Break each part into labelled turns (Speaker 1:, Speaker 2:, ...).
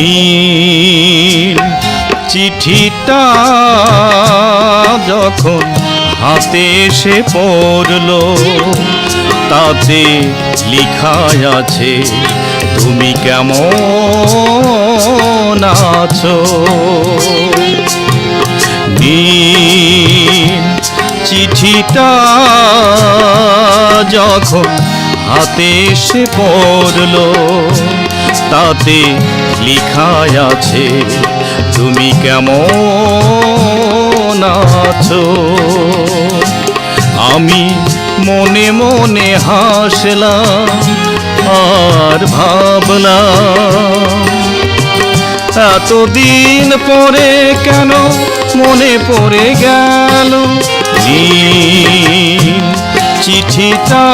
Speaker 1: নীল চিঠিটা যখন হাতে এসে পড়ল, তাতে লিখায় আছে, তুমি কেমন আছো? নীল চিঠিটা যখন হাতে এসে পড়ল তাতে লিখায় আছে, তুমি কেমন আছো? আমি মনে মনে হাসলাম আর ভাবলাম, এতদিন পরে কেন মনে পড়ে গেল? চিঠিটা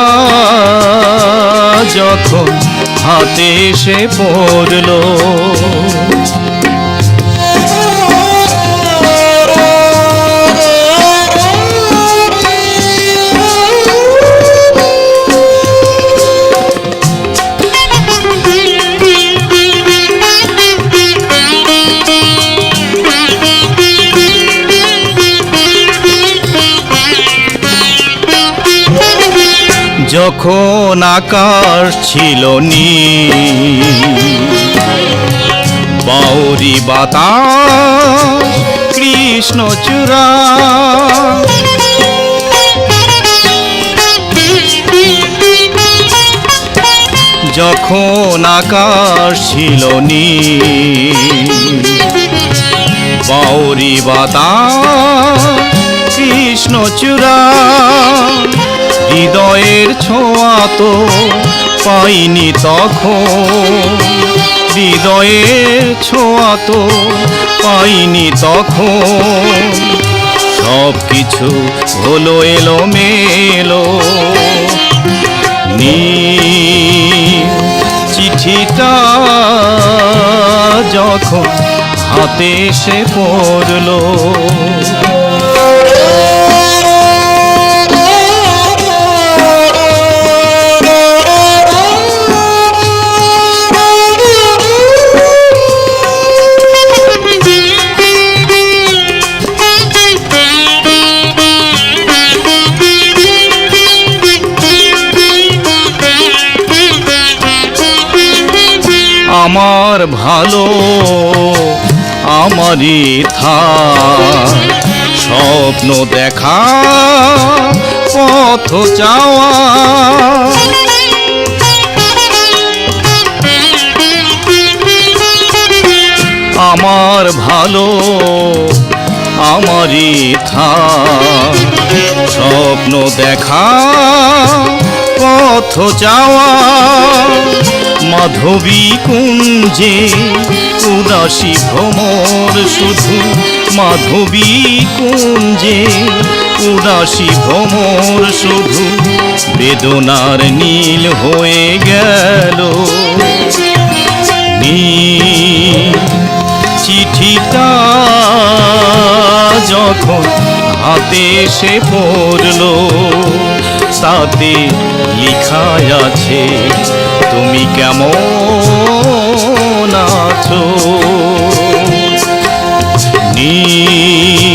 Speaker 1: যখন হাতে সে পড়ল। যখন আকাশ ছিল নীল, বাউরি বাতাস, কৃষ্ণ চূড়া। যখন আকাশ ছিল নীল, বাউরি বাতাস, কৃষ্ণ চূড়া। হৃদয়ের ছোঁয়া তো পাইনি তখন। হৃদয়ের ছোঁয়া তো পাইনি তখন। সব কিছু হলো এলো মেলো চিঠিটা যখন হাতে এসে পড়ল আমার ভালো, আমারই থা স্বপ্ন দেখা, পথ যাওয়া আমার ভালো, আমারই থা স্বপ্ন দেখা, পথ যাওয়া মাধবী কুঞ্জে উদাসী ভ্রমর শুধু মাধবী কুঞ্জে উদাসী ভ্রমর শুধু বেদনার নীল হয়ে গেল। চিঠিটা যখন হাতে এসে পড়ল, তাতে লিখায় আছে তুমি কেমন আছো? নীল